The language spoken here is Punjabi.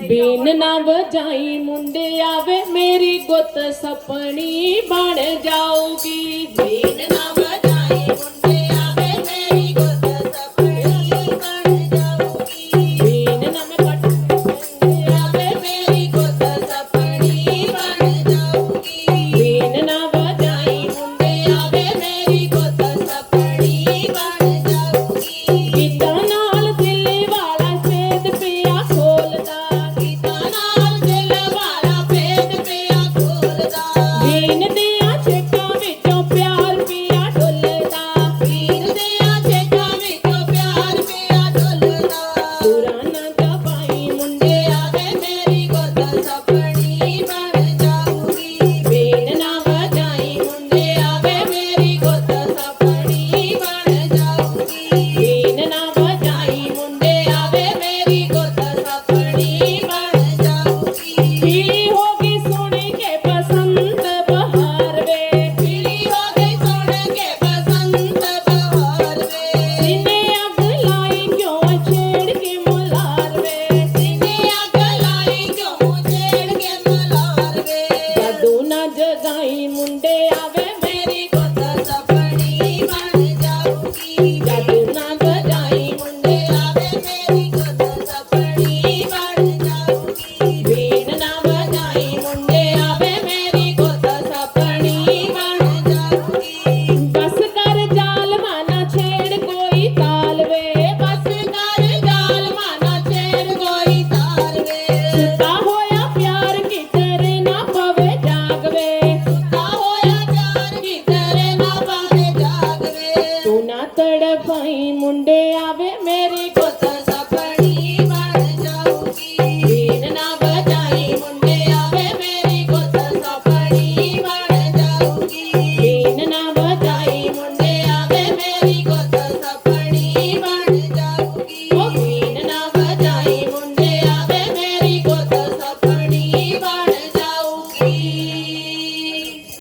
ਬੇਨ ਨਾ ਵਜਾਈ ਮੁੰਡੇ ਆਵੇ, ਮੇਰੀ ਗੁੱਤ ਸਪਣੀ ਬਣ ਜਾਊਗੀ। ਬੇਨ ਨਾ ਵਜਾਈ ਮੁੰਡੇ ਆਵੇ, ਮੇਰੀ ਗੁੱਤ ਸਪਣੀ ਬਣ ਜਾਊਗੀ। ਬੇਨ ਨਾ ਮੈਂ ਕੱਟ ਮੁੰਡੇ ਆਵੇ, ਮੇਰੀ ਗੁੱਤ ਸਪਣੀ ਬਣ ਜਾਊਗੀ। ਬੇਨ ਨਾ ਵਜਾਈ ਮੁੰਡੇ ਆਵੇ ਮੇਰੀ ਤੂੰ ਨਾ ਜਗਾਈ ਮੁੰਡੇ ਆਵੇ ਮੇਰੀ ਨਾ ਤੜਪਾਈ ਮੁੰਡੇ ਆਵੇ ਮੇਰੀ ਕੋਤਲ